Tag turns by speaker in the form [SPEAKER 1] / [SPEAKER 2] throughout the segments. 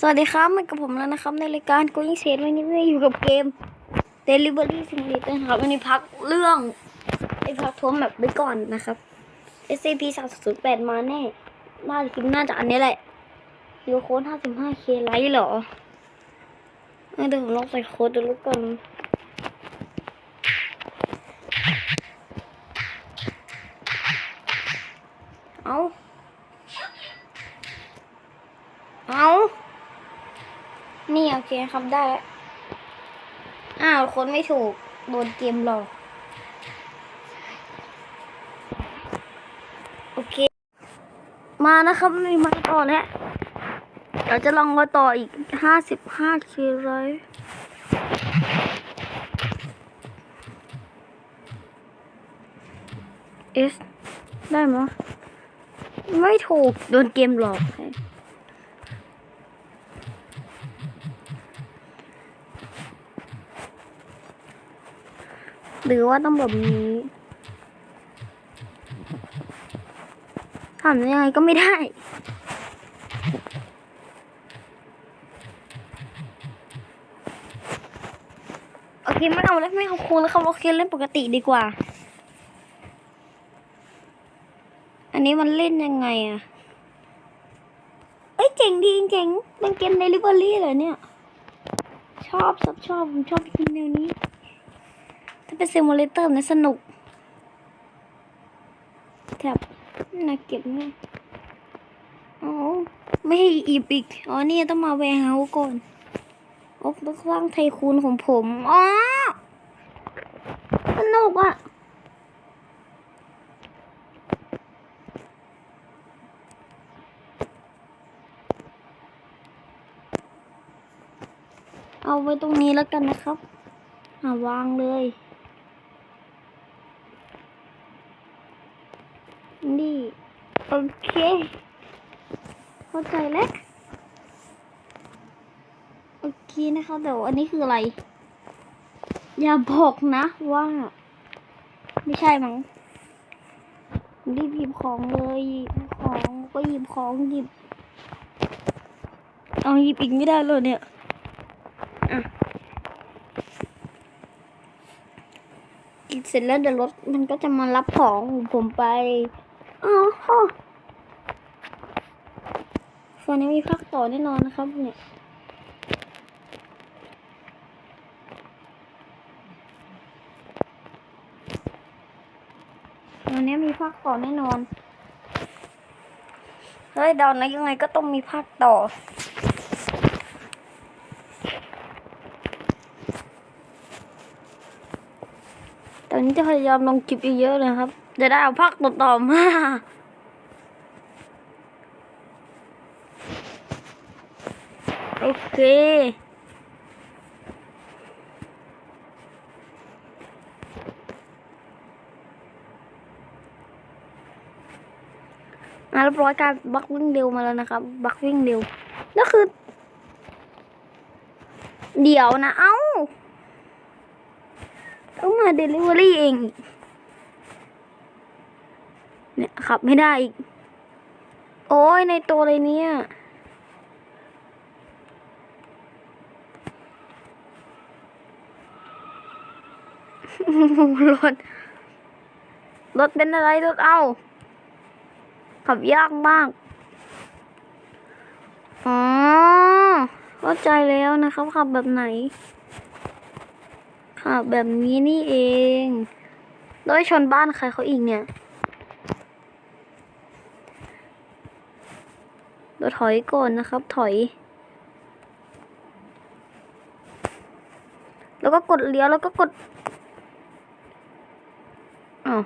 [SPEAKER 1] สวัสดีครับมากับผมแล้วนะครับ ในรายการ Going s a วันนี้ม่อยู่กับเกม Delivery Simulator นะครับวันนี้พักเรื่องไอพักทัวร์แบบไปก่อนนะครับ SCP 3 0 8มาแน่น่าจะคลิปน่าจะอันนี้แหละยูโค้ด 55k ไลท์เหรอเดี๋ยวผมลองใส่โค้ดดูลูกกันเอนเอา นี่โอ เคครับได้แล้ว อ้าวคนไม่ถูก โดนเกมหลอกโอเค มานะครับมีมาต่อแล้วเดี๋ยวจะลองมาต่ออีกห้าสิบห้าคิวเลยเอสได้ไหมไม่ถูก โดนเกมหลอก หรือว่าต้องแบบนี้ทำยังไงก็ไม่ได้ โอเคไม่เอาแล้วไม่เอาคูณแล้วครับโอเคเล่นปกติดีกว่า อันนี้มันเล่นยังไงอะเอ้ยเจ๋งดีเจ๋งเป็นเกมเดลิเวอรี่เหรอเนี่ย ชอบชอบชอบผมชอบเกมแนวนี้ เป็นซิมูเลเตอร์มันสนุกแถบน่าเก็บมากอ๋อไม่ให้อีปิกอ๋อนี่ต้องมาแวร์เฮาก่อนโอ้ต้องสร้างไทคูนของผมอ๋อสนุกอะเอาไว้ตรงนี้แล้วกันนะครับหาวางเลย นี่โอเค เข้าใจแล้วโอเคนะคะเดี๋ยวอันนี้คืออะไร อย่าบอกนะว่า ไม่ใช่มั้งรีบหยิบของเลยหยิบของก็หยิบของหยิบ เอาหยิบอีกไม่ได้เลยเนี่ยอะกินเสร็จแล้วเดี๋ยวรถมันก็จะมารับของผมไป อ๋อฮะส่วนนี้มีภาคต่อแน่นอนนะครับเนี่ยวันนี้มีภาคต่อแน่นอน เฮ้ยดานะยังไงก็ต้องมีภาคต่อ ตอนนี้จะพยายามลงคลิปเยอะๆเลยครับ จะได้เอาภาคต่อๆมาโอเคอะเรียบร้อยการบักวิ่งเร็วมาแล้วนะครับ บักวิ่งเร็วแล้วคือ เดี๋ยวนะ เอ้า ต้องมาเดลิเวอรี่เอง ขับไม่ได้อีก โอ้ยในตัวเลยเนี่ยรถ รถเป็นอะไรรถเอา ขับยากมาก อ๋อ เข้าใจแล้วนะครับขับแบบไหน ขับแบบนี้นี่เองแล้วไปชนบ้านใครเขาอีกเนี่ย เดี๋ยวถอยก่อนนะครับ ถอย แล้วก็กดเลี้ยวแล้วก็กดอ้าว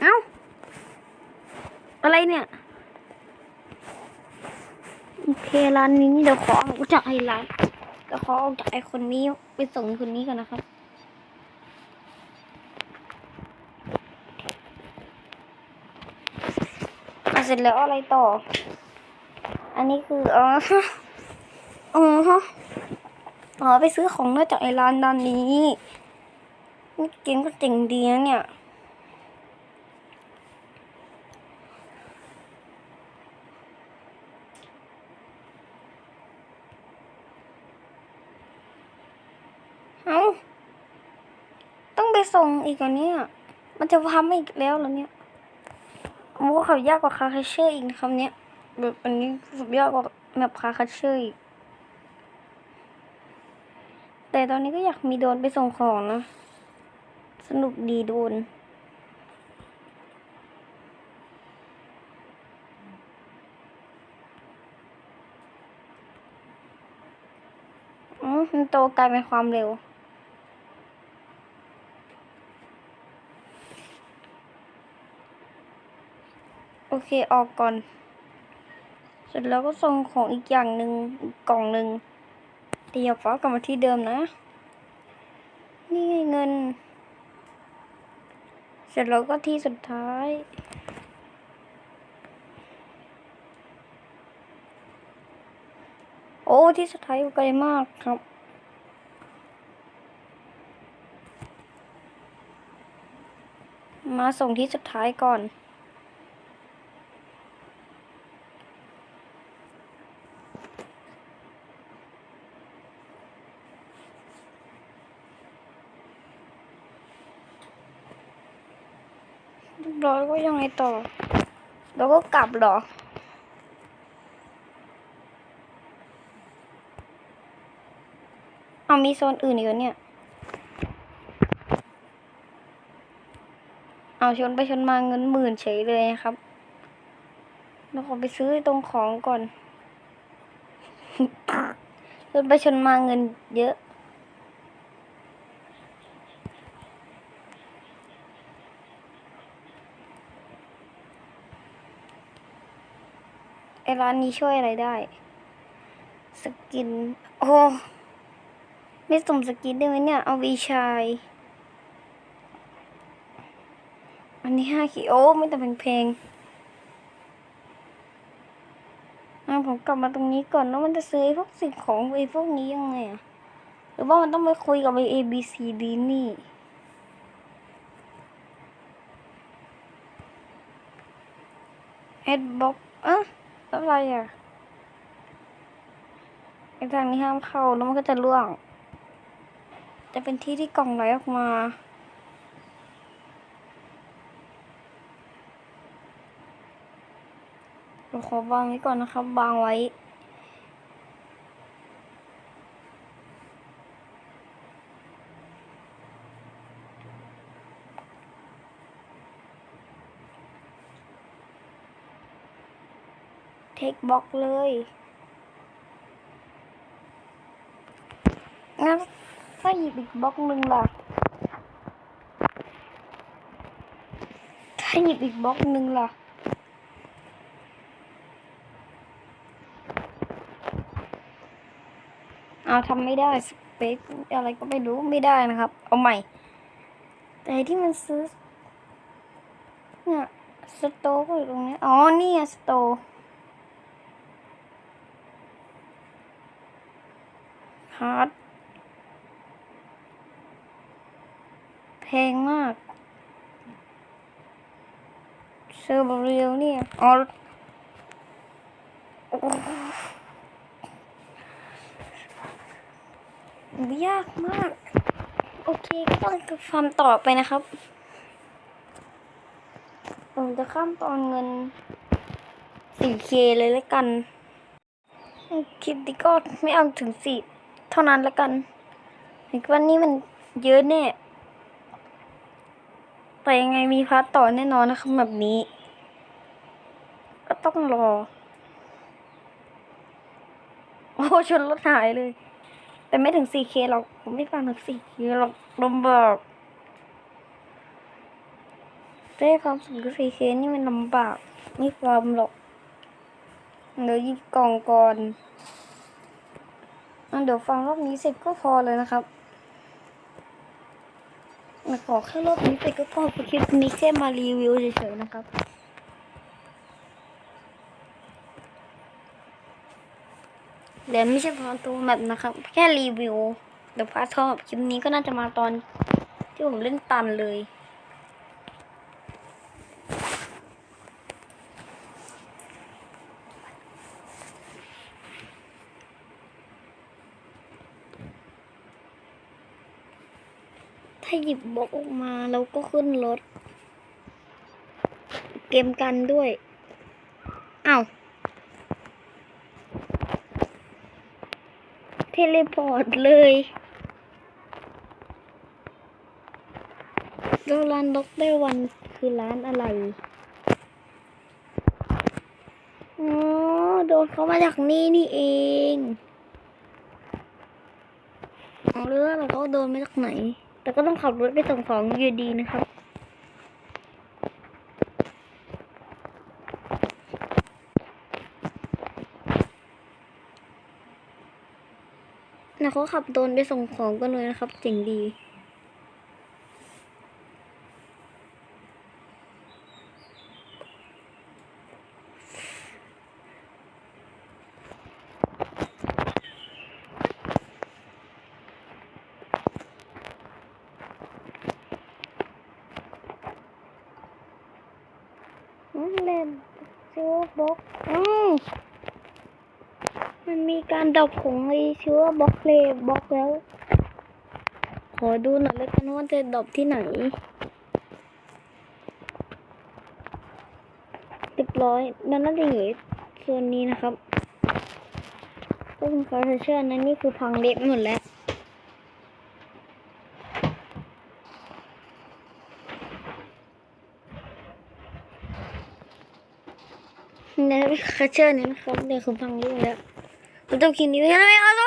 [SPEAKER 1] เอ้าอะไรเนี่ย โอเคร้านนี้เดี๋ยวขอออกจากไอ้ร้าน ขอออกจากไอ้คนนี้ไปส่งคนนี้ก่อนนะครับอะเสร็จแล้วอะไรต่อ อันนี้คืออ๋ออ๋ออ๋อไปซื้อของนอกจากไอร้านด้านนี้นี่เกมก็เจ๋งดีนะเนี่ย เอาต้องไปส่งอีกอันนี้มันจะทำอีกแล้วเหรอเนี่ยโอ้เขายากกว่าคาคาเชอร์อีกคำเนี้ยแบบอันนี้สุดยอดกว่าแบบคาคาเชอร์อีก แต่ตอนนี้ก็อยากมีโดนไปส่งของนะ สนุกดีโดนอืมมันโตกลายเป็นความเร็ว เคออกก่อน เสร็จแล้วก็ส่งของอีกอย่างหนึ่งกล่องหนึ่งแต่อย่าฟ้ากลับมาที่เดิมนะ นี่ไงเงิน เสร็จแล้วก็ที่สุดท้ายโอ้ที่สุดท้ายอยู่ไกลมากครับ มาส่งที่สุดท้ายก่อน เรียบร้อยแล้วก็ยังไงต่อแล้วก็กลับหรอเอามีโซนอื่นอีกเหรอเนี่ย เอาชนไปชนมาเงินหมื่นเฉยเลยนะครับ เราขอไปซื้อตรงของก่อน ชนไปชนมาเงินเยอะ ไอร้านนี้ช่วยอะไรได้ สกิน โอ้ไม่สมสกินได้ไหมเนี่ย เอาวีชาย อันนี้ห้าขีโอ้ไม่แต่เพลงอะผมกลับมาตรงนี้ก่อนแล้วมันจะซื้อพวกสิ่งของไอพวกนี้ยังไงอะหรือว่ามันต้องไปคุยกับไอ้ A B C D นี่เอ็ดบ็อกอะ อะไรอะไอ้ทางนี้ห้ามเข้าแล้วมันก็จะล่วง จะเป็นที่ที่กล่องไหลออกมาเราขอวางไว้ก่อนนะครับวางไว้ บล็อกเลยงั้นถ้าหยิบอีกบล็อกหนึ่งล่ะ ถ้าหยิบอีกบล็อกหนึ่งล่ะ เอาทำไม่ได้สเปคอะไรก็ไม่รู้ไม่ได้นะครับ เอาใหม่ แต่ที่มันซื้อเนี่ยสโตร์ก็อยู่ตรงนี้ อ๋อ นี่สโตร์ ฮาร์ดแพงมากเซอร์บเรียวเนี่ยอ๋ออยากมาก โอเคก็ต้องฟามต่อไปนะครับผมจะข้ามตอนเงิน 4K เลยแล้วกัน คลิปนี้ก็ไม่เอาถึงสี่ เท่านั้นแล้วกันเห็นว่านี่มันเยอะแน่แต่ยังไงมีพาร์ทต่อแน่นอนนะครับแบบนี้ ก็ต้องรอ โอ้ชนรถหายเลย แต่ไม่ถึง 4K หรอก ผมไม่ฟังถึง 4K หรอกลำบากได้ความสุขกับ 4K นี่มันลำบาก ไม่ฟามหรอกเดี๋ยวยิบกล่องก่อน เดี๋ยวฟังรอบนี้เสร็จก็พอเลยนะครับขอแค่รอบนี้เสร็จก็พอคลิปนี้แค่มารีวิวเฉยๆนะครับเดี๋ยวไม่ใช่พาร์ตัวแบบนะครับ แค่รีวิวเดี๋ยวพาร์ททอคลิปนี้ก็น่าจะมาตอนที่ผมเล่นตันเลย ถ้าหยิบบล็อกออกมาเราก็ขึ้นรถ เกมกันด้วยอ้าวเทเลพอร์ตเลยแล้วร้านด็อกเตอร์วันคือร้านอะไร อ๋อ โดนเขามาจากนี่นี่เองเอาเรื่องเราก็โดนมาจากไหน แต่ก็ต้องขับรถไปส่งของอยู่ดีนะครับ นะเขาขับโดนไปส่งของกันเลยนะครับเจ๋งดี เล่นซิวบล็อกอืมมันมีการดรอปของไอชื่อว่าบล็อกเลยบล็อกแล้ว ขอดูหน่อยแล้วกันว่าจะดรอปที่ไหนเรียบร้อยนั่นน่าจะอยู่ส่วนนี้นะครับก็คุณคาร์เชื่อนั้นนี่คือพังเละไปหมดแล้ว เนี่ยพี่ คาเชอร์นี้นะครับเดี๋ยวคุณฟังเรื่อะแล้วผมจบคลิปนี้ไว้แล้ว